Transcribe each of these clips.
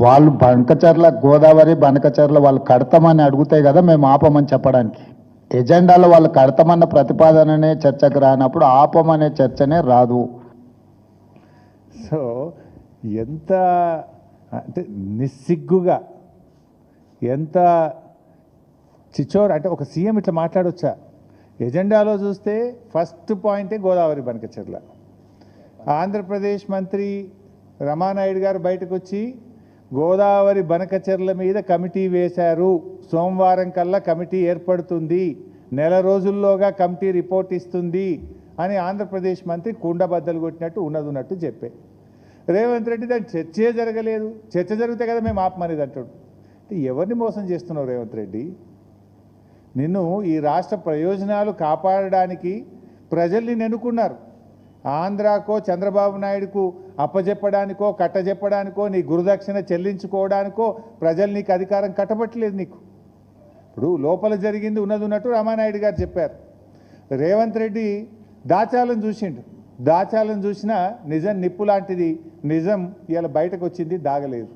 వాళ్ళు బనకచర్ల గోదావరి బనకచర్ల వాళ్ళు కడతామని అడుగుతాయి కదా మేము ఆపమని చెప్పడానికి. ఎజెండాలో వాళ్ళు కడతామన్న ప్రతిపాదననే చర్చకు రానప్పుడు ఆపమనే చర్చనే రాదు. సో ఎంత అంటే నిస్సిగ్గుగా ఎంత చిచోర్ అంటే ఒక సీఎం ఇట్లా మాట్లాడొచ్చా? ఎజెండాలో చూస్తే ఫస్ట్ పాయింటే గోదావరి బనకచెర్ల ఆంధ్రప్రదేశ్ మంత్రి రమానాయుడు గారు బయటకు వచ్చి గోదావరి బనకచెర్ల మీద కమిటీ వేశారు. సోమవారం కల్లా కమిటీ ఏర్పడుతుంది. నెల రోజుల్లోగా కమిటీ రిపోర్ట్ ఇస్తుంది అని ఆంధ్రప్రదేశ్ మంత్రి కుండబద్దలు కొట్టినట్టు ఉన్నదున్నట్టు చెప్పే. రేవంత్ రెడ్డి దాని చర్చే జరగలేదు. చర్చ జరిగితే కదా మేము ఆపమనేది అంటాడు. ఎవరిని మోసం చేస్తున్నావు రేవంత్ రెడ్డి? నిన్ను ఈ రాష్ట్ర ప్రయోజనాలు కాపాడడానికి ప్రజల్ని ఎన్నుకున్నారు ఆంధ్రాకో చంద్రబాబు నాయుడుకు అప్పజెప్పడానికో కట్టజెప్పడానికో నీ గురుదక్షిణ చెల్లించుకోవడానికో ప్రజలు నీకు అధికారం కట్టబట్టలేదు నీకు. ఇప్పుడు లోపల జరిగింది ఉన్నది ఉన్నట్టు రామానాయుడు గారు చెప్పారు. రేవంత్ రెడ్డి దాచాలను చూసిండు. దాచాలను చూసినా నిజం నిప్పు లాంటిది నిజం ఇలా బయటకు వచ్చింది దాగలేదు.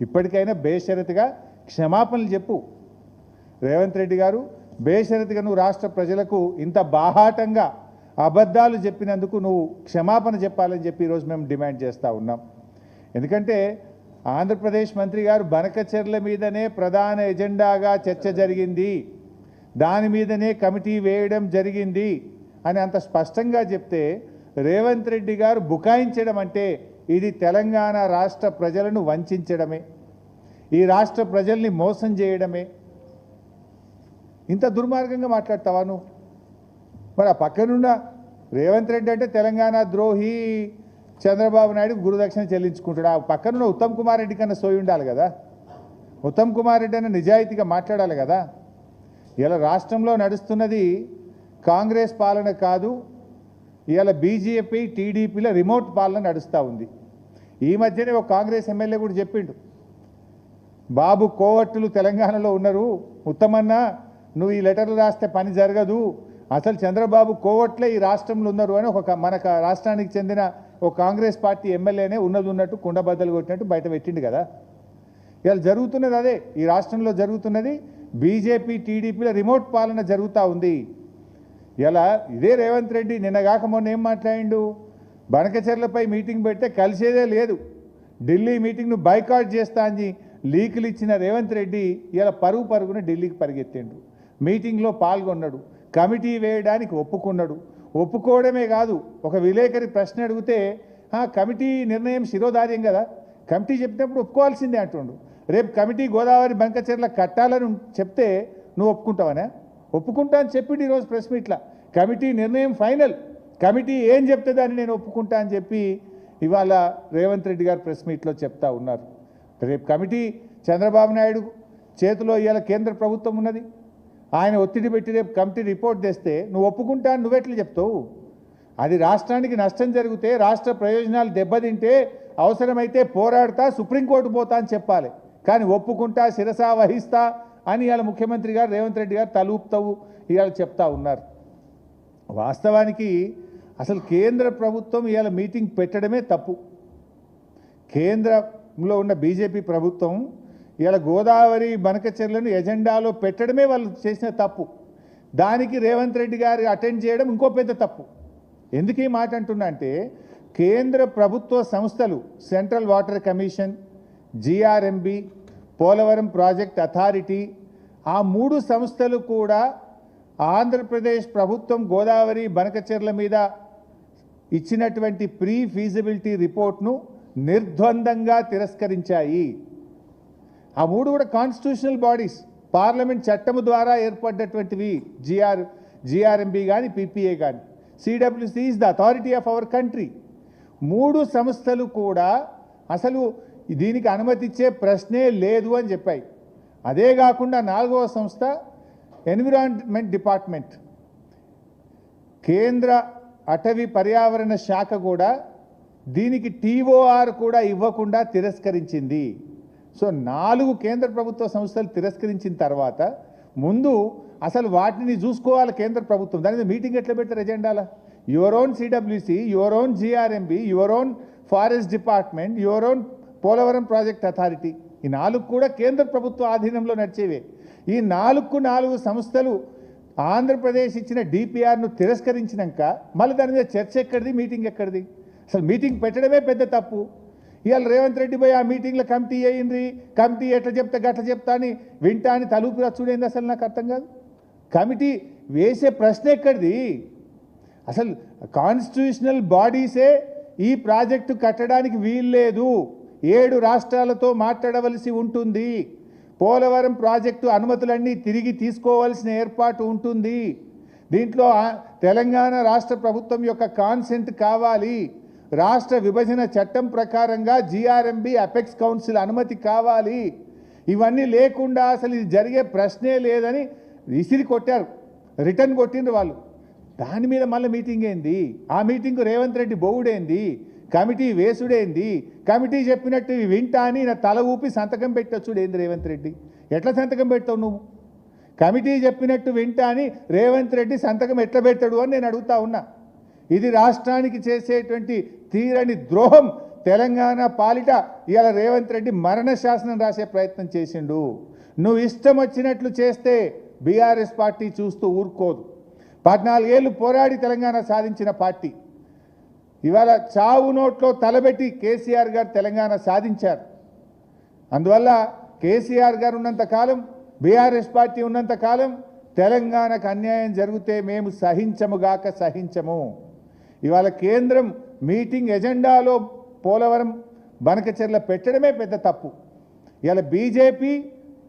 ఇప్పటికైనా బేషరతుగా క్షమాపణలు చెప్పు. రేవంత్ రెడ్డి గారు బేషరతుగా నువ్వు రాష్ట్ర ప్రజలకు ఇంత బాహాటంగా అబద్ధాలు చెప్పినందుకు నువ్వు క్షమాపణ చెప్పాలని చెప్పి ఈరోజు మేము డిమాండ్ చేస్తూ ఉన్నాం. ఎందుకంటే ఆంధ్రప్రదేశ్ మంత్రి గారు బనకచెర్ల మీదనే ప్రధాన ఎజెండాగా చర్చ జరిగింది. దాని మీదనే కమిటీ వేయడం జరిగింది అని అంత స్పష్టంగా చెప్తే రేవంత్ రెడ్డి గారు బుకాయించడం అంటే ఇది తెలంగాణ రాష్ట్ర ప్రజలను వంచడమే. ఈ రాష్ట్ర ప్రజల్ని మోసం చేయడమే. ఇంత దుర్మార్గంగా మాట్లాడతావా నువ్వు? మరి ఆ పక్కనున్న రేవంత్ రెడ్డి అంటే తెలంగాణ ద్రోహి చంద్రబాబు నాయుడు గురుదక్షిణ చెల్లించుకుంటాడు. ఆ పక్కనున్న ఉత్తమ్ కుమార్ రెడ్డి కన్నా సోయి ఉండాలి కదా. ఉత్తమ్ కుమార్ రెడ్డి అన్న నిజాయితీగా మాట్లాడాలి కదా. ఇలా రాష్ట్రంలో నడుస్తున్నది కాంగ్రెస్ పాలన కాదు. ఇవాళ బీజేపీ టీడీపీల రిమోట్ పాలన నడుస్తూ ఉంది. ఈ మధ్యనే ఒక కాంగ్రెస్ ఎమ్మెల్యే కూడా చెప్పిండు. బాబు కోవట్టులు తెలంగాణలో ఉన్నారు. ఉత్తమన్న నువ్వు ఈ లెటర్లు రాస్తే పని జరగదు. అసలు చంద్రబాబు కోవట్లే ఈ రాష్ట్రంలో ఉన్నారు అని ఒక మన రాష్ట్రానికి చెందిన ఒక కాంగ్రెస్ పార్టీ ఎమ్మెల్యేనే ఉన్నది ఉన్నట్టు కుండబద్దలు కొట్టినట్టు బయట పెట్టిండు కదా. ఇవాళ జరుగుతున్నది అదే ఈ రాష్ట్రంలో జరుగుతున్నది బీజేపీ టీడీపీలో రిమోట్ పాలన జరుగుతూ ఉంది. ఇలా ఇదే రేవంత్ రెడ్డి నిన్నగాక మొన్న ఏం మాట్లాడిండు? బనకచెర్లపై మీటింగ్ పెడితే కలిసేదే లేదు. ఢిల్లీ మీటింగ్ను బైకాట్ చేస్తా అని లీకులు ఇచ్చిన రేవంత్ రెడ్డి ఇలా పరుగు పరుగున ఢిల్లీకి పరిగెత్తిండు. మీటింగ్లో పాల్గొన్నాడు. కమిటీ వేయడానికి ఒప్పుకున్నాడు. ఒప్పుకోవడమే కాదు ఒక విలేకరి ప్రశ్న అడిగితే "ఆ, కమిటీ నిర్ణయం శిరోధార్యం కదా. కమిటీ చెప్పినప్పుడు ఒప్పుకోవాల్సిందే అంటుండు. రేపు కమిటీ గోదావరి బంకచెర్ల కట్టాలని చెప్తే నువ్వు ఒప్పుకుంటావనే? ఒప్పుకుంటా అని చెప్పిండు ఈరోజు ప్రెస్ మీట్లా కమిటీ నిర్ణయం ఫైనల్. కమిటీ ఏం చెప్తే అని నేను ఒప్పుకుంటా అని చెప్పి ఇవాళ రేవంత్ రెడ్డి గారు ప్రెస్ మీట్లో చెప్తా ఉన్నారు. రేపు కమిటీ చంద్రబాబు నాయుడు చేతిలో ఇవాళ కేంద్ర ప్రభుత్వం ఉన్నది. ఆయన ఒత్తిడి పెట్టి రేపు కమిటీ రిపోర్ట్ తెస్తే నువ్వు ఒప్పుకుంటా అని చెప్తావు? అది రాష్ట్రానికి నష్టం జరిగితే రాష్ట్ర ప్రయోజనాలు దెబ్బతింటే అవసరమైతే పోరాడతా సుప్రీంకోర్టు పోతా అని చెప్పాలి. కానీ ఒప్పుకుంటా శిరసా వహిస్తా అని ఇవాళ ముఖ్యమంత్రి గారు రేవంత్ రెడ్డి గారు తలూపుతావు ఇవాళ చెప్తా ఉన్నారు. వాస్తవానికి అసలు కేంద్ర ప్రభుత్వం ఇవాళ మీటింగ్ పెట్టడమే తప్పు. కేంద్రంలో ఉన్న బీజేపీ ప్రభుత్వం ఇలా గోదావరి బనకచెర్లను ఎజెండాలో పెట్టడమే వాళ్ళు చేసిన తప్పు. దానికి రేవంత్ రెడ్డి గారు అటెండ్ చేయడం ఇంకో పెద్ద తప్పు. ఎందుకు ఈ మాట అంటున్నా అంటే కేంద్ర ప్రభుత్వ సంస్థలు central water commission GRMB Polavaram project authority ఆ మూడు సంస్థలు కూడా ఆంధ్రప్రదేశ్ ప్రభుత్వం గోదావరి బనకచెర్ల మీద ఇచ్చినటువంటి ప్రీ ఫీజిబిలిటీ రిపోర్ట్ను నిర్ద్వందంగా తిరస్కరించాయి. ఆ మూడు కూడా కాన్స్టిట్యూషనల్ బాడీస్ పార్లమెంట్ చట్టము ద్వారా ఏర్పడ్డటువంటివి. జిఆర్ జిఆర్ఎంబి కానీ పిపిఏ కానీ CWC is the authority of our country మూడు సంస్థలు కూడా అసలు దీనికి అనుమతిచ్చే ప్రశ్నే లేదు అని చెప్పాయి. అదే కాకుండా నాలుగవ సంస్థ ఎన్విరాన్మెంట్ డిపార్ట్మెంట్ కేంద్ర అటవీ పర్యావరణ శాఖ కూడా దీనికి టీఓఆర్ కూడా ఇవ్వకుండా తిరస్కరించింది. సో నాలుగు కేంద్ర ప్రభుత్వ సంస్థలు తిరస్కరించిన తర్వాత ముందు అసలు వాటిని చూసుకోవాలి కేంద్ర ప్రభుత్వం. దాని మీద మీటింగ్ ఎట్లా పెడతారు ఎజెండాలా? Your own CWC your own GRMB your own forest department your own Polavaram project authority. ఈ నాలుగు కూడా కేంద్ర ప్రభుత్వ ఆధీనంలో నడిచేవే. ఈ నాలుగు నాలుగు సంస్థలు ఆంధ్రప్రదేశ్ ఇచ్చిన డిపిఆర్ను తిరస్కరించినాక మళ్ళీ దాని మీద చర్చ ఎక్కడిది మీటింగ్ ఎక్కడిది? అసలు మీటింగ్ పెట్టడమే పెద్ద తప్పు. ఇవాళ రేవంత్ రెడ్డి పోయి ఆ మీటింగ్లో కమిటీ అయ్యింది కమిటీ ఎట్లా చెప్తే గట్ల చెప్తా అని వింటా అని తలుపు రచ్చుడైంది అసలు నాకు అర్థం కాదు. కమిటీ వేసే ప్రశ్న ఎక్కడిది? అసలు కాన్స్టిట్యూషనల్ బాడీసే ఈ ప్రాజెక్టు కట్టడానికి వీల్లేదు. ఏడు రాష్ట్రాలతో మాట్లాడవలసి ఉంటుంది. పోలవరం ప్రాజెక్టు అనుమతులన్నీ తిరిగి తీసుకోవాల్సిన ఏర్పాటు ఉంటుంది. దీంట్లో తెలంగాణ రాష్ట్ర ప్రభుత్వం యొక్క కాన్సెంట్ కావాలి. రాష్ట్ర విభజన చట్టం ప్రకారంగా జీఆర్ఎంబి అపెక్స్ కౌన్సిల్ అనుమతి కావాలి. ఇవన్నీ లేకుండా అసలు ఇది జరిగే ప్రశ్నే లేదని విసిరి కొట్టారు. రిటర్న్ కొట్టిండ్రు వాళ్ళు. దాని మీద మళ్ళీ మీటింగ్ ఏంది? ఆ మీటింగ్ రేవంత్ రెడ్డి బోవుడేంది? కమిటీ వేసుడేంది? కమిటీ చెప్పినట్టు వింటా అని నా తల ఊపి సంతకం పెట్టొచ్చుడేంది రేవంత్ రెడ్డి. ఎట్లా సంతకం పెడతావు నువ్వు? కమిటీ చెప్పినట్టు వింటా అని రేవంత్ రెడ్డి సంతకం ఎట్లా పెడతాడు అని నేను అడుగుతా ఉన్నా. ఇది రాష్ట్రానికి చేసేటువంటి తీరని ద్రోహం తెలంగాణ పాలిట ఇవాళ రేవంత్ రెడ్డి మరణ శాసనం రాసే ప్రయత్నం చేసిండు. నువ్వు ఇష్టం వచ్చినట్లు చేస్తే బీఆర్ఎస్ పార్టీ చూస్తూ ఊరుకోదు. పద్నాలుగేళ్ళు పోరాడి తెలంగాణ సాధించిన పార్టీ. ఇవాళ చావు నోట్లో తలబెట్టి కేసీఆర్ గారు తెలంగాణ సాధించారు. అందువల్ల కేసీఆర్ గారు ఉన్నంతకాలం బీఆర్ఎస్ పార్టీ ఉన్నంతకాలం తెలంగాణకు అన్యాయం జరిగితే మేము సహించముగాక సహించము. ఇవాళ కేంద్రం మీటింగ్ ఎజెండాలో పోలవరం బనకచెర్ల పెట్టడమే పెద్ద తప్పు. ఇలా బీజేపీ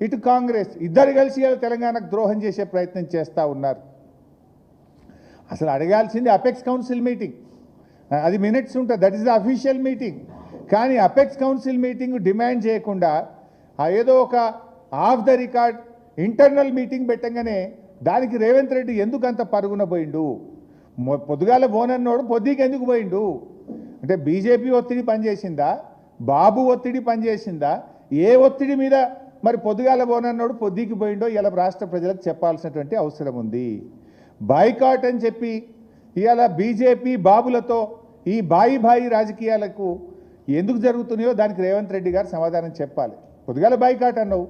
ఇటు కాంగ్రెస్ ఇద్దరు కలిసి ఇలా తెలంగాణకు ద్రోహం చేసే ప్రయత్నం చేస్తూ ఉన్నారు. అసలు అడగాల్సింది అపెక్స్ కౌన్సిల్ మీటింగ్. అది మినిట్స్ ఉంటుంది that is the official meeting. కానీ అపెక్స్ కౌన్సిల్ మీటింగ్ డిమాండ్ చేయకుండా ఏదో ఒక off the record internal meeting పెట్టగానే దానికి రేవంత్ రెడ్డి ఎందుకు అంత పరుగున పోయిండు? పొద్దుగాల బోనన్నోడు పొద్దుకి ఎందుకు పోయిండు? అంటే బీజేపీ ఒత్తిడి పనిచేసిందా? బాబు ఒత్తిడి పనిచేసిందా? ఏ ఒత్తిడి మీద మరి పొద్దుగాల బోనన్నోడు పొద్దుకి పోయిండో ఇలా రాష్ట్ర ప్రజలకు చెప్పాల్సినటువంటి అవసరం ఉంది. బాయ్కాట్ అని చెప్పి ఇవాళ బీజేపీ బాబులతో ఈ బాయి బాయి రాజకీయాలకు ఎందుకు జరుగుతున్నాయో దానికి రేవంత్ రెడ్డి గారు సమాధానం చెప్పాలి. పొద్దుగాల బాయ్కాట్ అన్నావు.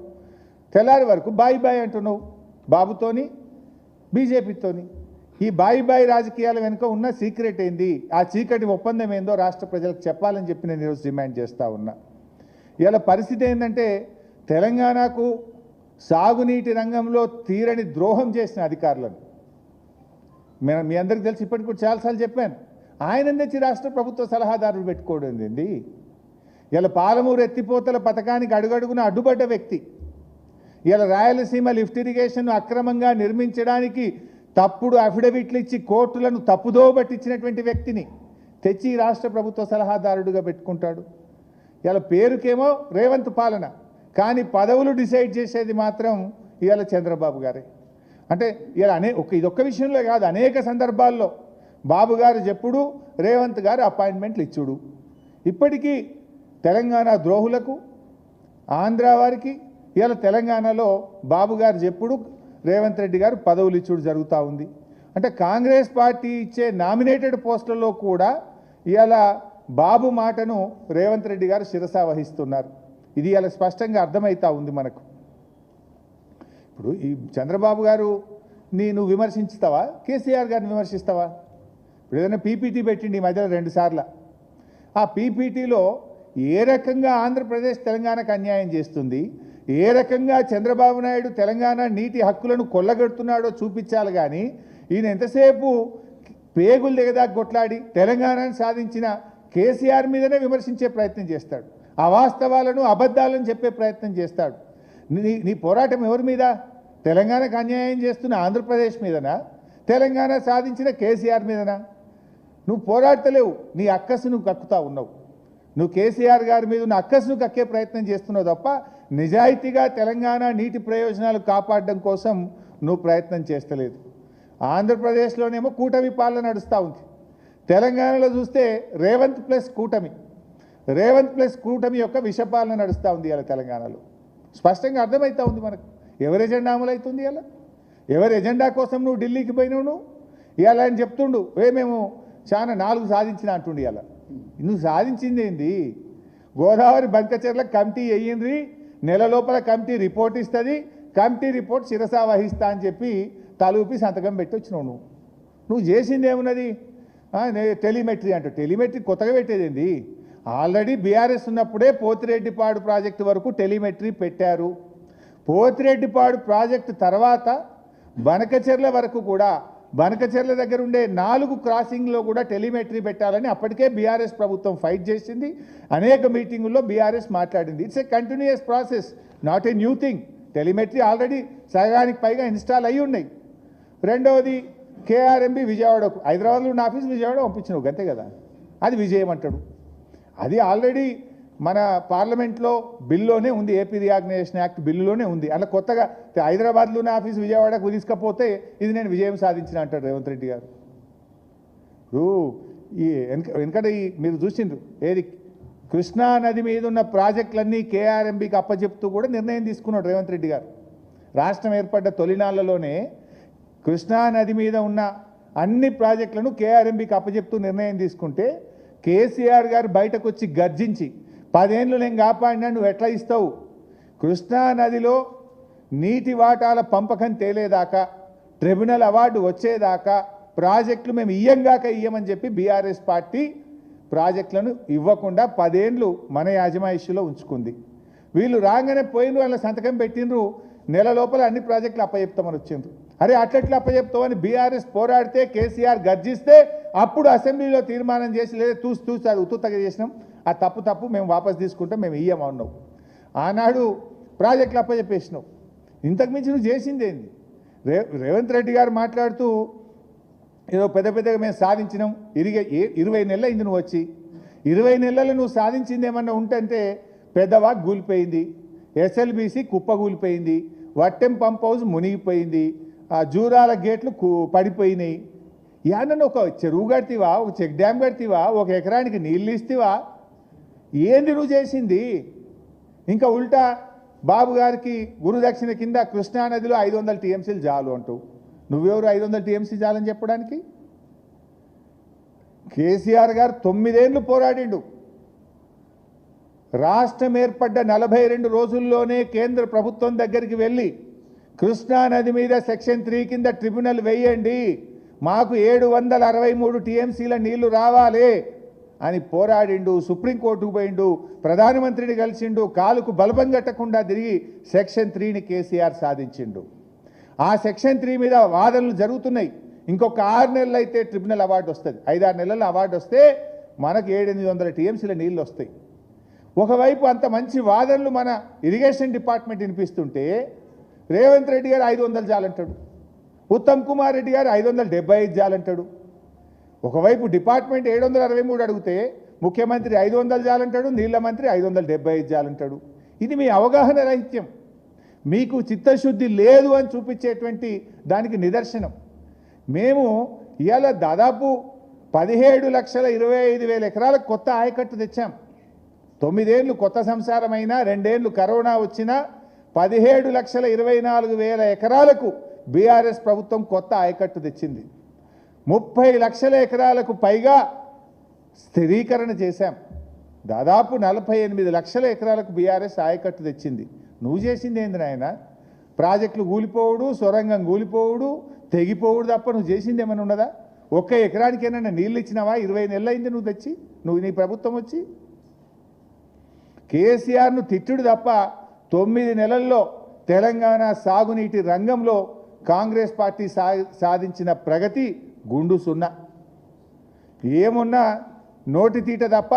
తెల్లారి వరకు బాయి బాయ్ అంటున్నావు. బాబుతోని బీజేపీతోని. ఈ బాయి బాయి రాజకీయాల వెనుక ఉన్న సీక్రెట్ ఏంది? ఆ చీకటి ఒప్పందం ఏందో రాష్ట్ర ప్రజలకు చెప్పాలని చెప్పి నేను ఈరోజు డిమాండ్ చేస్తూ ఉన్నా. ఇవాళ పరిస్థితి ఏంటంటే తెలంగాణకు సాగునీటి రంగంలో తీరని ద్రోహం చేసిన అధికారులను. మేము మీ అందరికి తెలిసి ఇప్పటికి కూడా చాలాసార్లు చెప్పాను. ఆయన తెచ్చి రాష్ట్ర ప్రభుత్వ సలహాదారులు పెట్టుకోవడం ఏంది? ఇలా పాలమూరు ఎత్తిపోతల పథకానికి అడుగడుగున అడ్డుపడ్డ వ్యక్తి. ఇలా రాయలసీమ లిఫ్ట్ ఇరిగేషన్ అక్రమంగా నిర్మించడానికి తప్పుడు అఫిడవిట్లు ఇచ్చి కోర్టులను తప్పుదో పట్టించినటువంటి వ్యక్తిని తెచ్చి రాష్ట్ర ప్రభుత్వ సలహాదారుడుగా పెట్టుకుంటాడు. ఇలా పేరుకేమో రేవంత్ పాలన కానీ పదవులు డిసైడ్ చేసేది మాత్రం ఇవాళ చంద్రబాబు గారే. అంటే ఇలా అనే ఒక ఇదొక్క విషయంలో కాదు అనేక సందర్భాల్లో బాబు గారు చెప్పుడు రేవంత్ గారు అపాయింట్మెంట్లు ఇచ్చుడు. ఇప్పటికీ తెలంగాణ ద్రోహులకు ఆంధ్ర వారికి ఇవాళ తెలంగాణలో బాబు గారు చెప్పుడు రేవంత్ రెడ్డి గారు పదవులు ఇచ్చుడు జరుగుతూ ఉంది. అంటే కాంగ్రెస్ పార్టీ ఇచ్చే నామినేటెడ్ పోస్టులలో కూడా ఇలా బాబు మాటను రేవంత్ రెడ్డి గారు శిరస వహిస్తున్నారు. ఇది ఇలా స్పష్టంగా అర్థమవుతా ఉంది మనకు. ఇప్పుడు ఈ చంద్రబాబు గారు నేను విమర్శించుతావా? కేసీఆర్ గారిని విమర్శిస్తావా? ఇప్పుడు ఏదైనా పీపీటీ పెట్టిండి ఈ మధ్యలో రెండుసార్లు ఆ పీపీటీలో ఏ రకంగా ఆంధ్రప్రదేశ్ తెలంగాణకు అన్యాయం చేస్తుంది? ఏ రకంగా చంద్రబాబు నాయుడు తెలంగాణ నీటి హక్కులను కొల్లగొడుతున్నాడో చూపించాలి కానీ ఈయన ఎంతసేపు పేగులు దిగదాకా కొట్లాడి తెలంగాణను సాధించిన కేసీఆర్ మీదనే విమర్శించే ప్రయత్నం చేస్తాడు. అవాస్తవాలను అబద్ధాలను చెప్పే ప్రయత్నం చేస్తాడు. నీ నీ పోరాటం ఎవరి మీద? తెలంగాణకు అన్యాయం చేస్తున్న ఆంధ్రప్రదేశ్ మీదనా? తెలంగాణ సాధించిన కేసీఆర్ మీదనా? నువ్వు పోరాడతలేవు నీ అక్కసు నువ్వు కక్కుతా ఉన్నావు. నువ్వు కేసీఆర్ గారి మీద ఉన్న అక్కసును కక్కే ప్రయత్నం చేస్తున్నావు తప్ప నిజాయితీగా తెలంగాణ నీటి ప్రయోజనాలు కాపాడడం కోసం నువ్వు ప్రయత్నం చేస్తలేదు. ఆంధ్రప్రదేశ్లోనేమో కూటమి పాలన నడుస్తూ ఉంది. తెలంగాణలో చూస్తే రేవంత్ ప్లస్ కూటమి. రేవంత్ ప్లస్ కూటమి యొక్క విషపాలన నడుస్తూ ఉంది ఇలా తెలంగాణలో. స్పష్టంగా అర్థమవుతూ ఉంది మనకు. ఎవరి ఎజెండా అమలవుతుంది ఇలా ఎవరి ఎజెండా కోసం నువ్వు ఢిల్లీకి పోయినావు నువ్వు? ఇవాళ ఆయన చెప్తుండు ఏ మేము చాలా నాలుగు సాధించిన అంటుండు ఇలా నువ్వు సాధించింది ఏంది? గోదావరి బంకచెర్ల కమిటీ వేయిండ్రి నెల లోపల కమిటీ రిపోర్ట్ ఇస్తుంది కమిటీ రిపోర్ట్ శిరసా వహిస్తా అని చెప్పి తలూపి సంతకం పెట్టి వచ్చినావు నువ్వు. నువ్వు చేసింది ఏమున్నది? టెలిమెట్రీ అంట. టెలిమెట్రీ కొత్తగా పెట్టేదేంది ఆల్రెడీ బీఆర్ఎస్ ఉన్నప్పుడే పోతిరెడ్డిపాడు ప్రాజెక్టు వరకు టెలిమెట్రీ పెట్టారు. పోతిరెడ్డిపాడు ప్రాజెక్టు తర్వాత బనకచెర్ల వరకు కూడా బనకచర్ల దగ్గర ఉండే నాలుగు క్రాసింగ్లో కూడా టెలిమెట్రీ పెట్టాలని అప్పటికే బీఆర్ఎస్ ప్రభుత్వం ఫైట్ చేసింది. అనేక మీటింగుల్లో బీఆర్ఎస్ మాట్లాడింది. It's a continuous process not a new thing. Telemetry already సగానికి పైగా ఇన్స్టాల్ అయ్యి ఉన్నాయి. రెండవది కేఆర్ఎంబి విజయవాడకు హైదరాబాద్లో ఉన్న ఆఫీస్ విజయవాడ పంపించినావు అంతే కదా? అది విజయం అంటాడు. అది ఆల్రెడీ మన పార్లమెంట్లో బిల్లులోనే ఉంది ఏపీ రియాగ్నైజేషన్ యాక్ట్ బిల్లులోనే ఉంది. అలా కొత్తగా హైదరాబాద్లోనే ఆఫీస్ విజయవాడకు తీసుకపోతే ఇది నేను విజయం సాధించిన అంటాడు రేవంత్ రెడ్డి గారు. ఇప్పుడు ఈ వెనక వెనకట ఈ మీరు చూసిండ్రు ఏది కృష్ణా నది మీద ఉన్న ప్రాజెక్టులన్నీ కేఆర్ఎంబికి అప్పచెప్తూ కూడా నిర్ణయం తీసుకున్నాడు రేవంత్ రెడ్డి గారు. రాష్ట్రం ఏర్పడ్డ తొలినాళ్ళలోనే కృష్ణా నది మీద ఉన్న అన్ని ప్రాజెక్టులను కేఆర్ఎంబికి అప్పచెప్తూ నిర్ణయం తీసుకుంటే కేసీఆర్ గారు బయటకు వచ్చి గర్జించి పదేళ్ళు నేను కాపాడినా నువ్వు ఎట్లా ఇస్తావు? కృష్ణా నదిలో నీటి వాటాల పంపకం తేలేదాకా ట్రిబ్యునల్ అవార్డు వచ్చేదాకా ప్రాజెక్టులు మేము ఇయ్యంగాక ఇయ్యమని చెప్పి బీఆర్ఎస్ పార్టీ ప్రాజెక్టులను ఇవ్వకుండా పదేండ్లు మన యాజమాయిష్యలో ఉంచుకుంది. వీళ్ళు రాగానే పోయిన వాళ్ళ సంతకం పెట్టినరు నెల లోపల అన్ని ప్రాజెక్టులు అప్పచెప్తామని వచ్చిండ్రు. అరే అట్లెట్లా అప్పచెప్తామని బీఆర్ఎస్ పోరాడితే కేసీఆర్ గర్జిస్తే అప్పుడు అసెంబ్లీలో తీర్మానం చేసి లేదా తూసి తూసి అది ఉత్తుతగా చేసినాం. ఆ తప్పు తప్పు మేము వాపస్ తీసుకుంటే మేము ఇయ్యమన్నాం ఆనాడు ప్రాజెక్టులు అప్పచెప్పేసినావు ఇంతకు మించి నువ్వు చేసిందేంది రే రేవంత్ రెడ్డి గారు మాట్లాడుతూ ఏదో పెద్ద పెద్దగా మేము సాధించినాం. ఇరిగే ఇరవై నెలలు అయింది నువ్వు వచ్చి. ఇరవై నెలలు నువ్వు సాధించింది ఏమన్నా ఉంటంటే పెద్దవా కూలిపోయింది ఎస్ఎల్బీసీ కుప్పగూలిపోయింది వట్టెం పంప్ హౌస్ మునిగిపోయింది. ఆ జూరాల గేట్లు పడిపోయినాయి. యానన్న ఒక చెరువు కడితివా? ఒక చెక్ డ్యామ్ కడతీవా? ఒక ఎకరానికి నీళ్ళు ఇస్తావా? ఏంది నువ్వు చేసింది? ఇంకా ఉల్టా బాబు గారికి గురుదక్షిణ కింద కృష్ణా నదిలో ఐదు వందల టీఎంసీలు చాలు అంటూ. నువ్వెవరు ఐదు వందల టీఎంసీ చాలని చెప్పడానికి? కేసీఆర్ గారు తొమ్మిదేళ్ళు పోరాడిండు. రాష్ట్రం ఏర్పడ్డ నలభై రెండు రోజుల్లోనే కేంద్ర ప్రభుత్వం దగ్గరికి వెళ్ళి కృష్ణా నది మీద సెక్షన్ త్రీ కింద ట్రిబ్యునల్ వేయండి మాకు ఏడు వందల అరవై మూడు టీఎంసీల నీళ్ళు రావాలి అని పోరాడిండు సుప్రీంకోర్టుకు పోయిండు ప్రధానమంత్రిని కలిసిండు కాలుకు బలపం కట్టకుండా తిరిగి సెక్షన్ త్రీని కేసీఆర్ సాధించిండు. ఆ సెక్షన్ త్రీ మీద వాదనలు జరుగుతున్నాయి. ఇంకొక ఆరు నెలలు అయితే ట్రిబ్యునల్ అవార్డు వస్తుంది. ఐదారు నెలల అవార్డు వస్తే మనకు ఏడెనిమిది వందల టీఎంసీల నీళ్ళు వస్తాయి. ఒకవైపు అంత మంచి వాదనలు మన ఇరిగేషన్ డిపార్ట్మెంట్ వినిపిస్తుంటే రేవంత్ రెడ్డి గారు ఐదు వందలు జాలంటాడు. ఉత్తమ్ కుమార్ రెడ్డి గారు ఐదు వందల డెబ్బై ఐదు జాలంటాడు. ఒకవైపు డిపార్ట్మెంట్ ఏడు వందల అరవై మూడు అడిగితే ముఖ్యమంత్రి ఐదు వందలు జాలంటాడు నీళ్ళ మంత్రి ఐదు వందల డెబ్బై ఐదు జాలంటాడు. ఇది మీ అవగాహన రాహిత్యం. మీకు చిత్తశుద్ధి లేదు అని చూపించేటువంటి దానికి నిదర్శనం. మేము ఇవాళ దాదాపు పదిహేడు లక్షల ఇరవై ఐదు వేల ఎకరాలకు కొత్త ఆయకట్టు తెచ్చాం. తొమ్మిదేళ్ళు కొత్త సంసారమైనా రెండేళ్ళు కరోనా వచ్చినా పదిహేడు లక్షల ఇరవై నాలుగు వేల ఎకరాలకు బీఆర్ఎస్ ప్రభుత్వం కొత్త ఆయకట్టు తెచ్చింది. ముప్పై లక్షల ఎకరాలకు పైగా స్థిరీకరణ చేశాం. దాదాపు నలభై ఎనిమిది లక్షల ఎకరాలకు బీఆర్ఎస్ ఆయకట్టు తెచ్చింది. నువ్వు చేసింది ఏంది నాయన? ప్రాజెక్టులు కూలిపోవుడు సొరంగం కూలిపోవుడు తెగిపోవుడు తప్ప నువ్వు చేసింది ఏమైనా ఉన్నదా? ఒక్క ఎకరానికైనా ఏమైనా నీళ్ళు ఇచ్చినావా? ఇరవై నెలలు అయింది నువ్వు తెచ్చి. నువ్వు నీ ప్రభుత్వం వచ్చి. కేసీఆర్ను తిట్టుడు తప్ప తొమ్మిది నెలల్లో తెలంగాణ సాగునీటి రంగంలో కాంగ్రెస్ పార్టీ సా సాధించిన ప్రగతి గుండు సున్నా. ఏమున్నా నోటి తీట తప్ప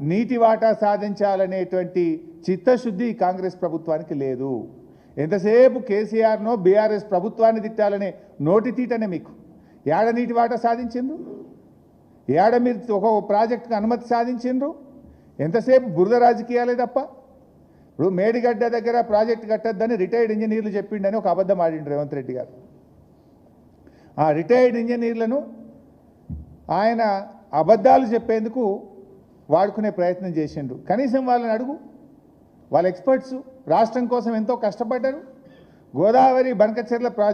నీటి వాటా సాధించాలనేటువంటి చిత్తశుద్ధి కాంగ్రెస్ ప్రభుత్వానికి లేదు. ఎంతసేపు కేసీఆర్నో బీఆర్ఎస్ ప్రభుత్వాన్ని తిట్టాలనే నోటి తీటనే మీకు. ఏడ నీటి వాటా సాధించిండ్రు? ఏడ మీరు ఒక ప్రాజెక్టుకు అనుమతి సాధించిండ్రు? ఎంతసేపు బురద రాజకీయాలే తప్ప? ఇప్పుడు మేడిగడ్డ దగ్గర ప్రాజెక్ట్ కట్టద్దని రిటైర్డ్ ఇంజనీర్లు చెప్పిండని ఒక అబద్ధం ఆడిండు రేవంత్ రెడ్డి గారు. ఆ రిటైర్డ్ ఇంజనీర్లను ఆయన అబద్ధాలు చెప్పేందుకు వాడుకునే ప్రయత్నం చేసిండు. కనీసం వాళ్ళని అడుగు. వాళ్ళ ఎక్స్పర్ట్స్ రాష్ట్రం కోసం ఎంతో కష్టపడ్డారు. గోదావరి బనకచెర్ల ప్రాజెక్ట్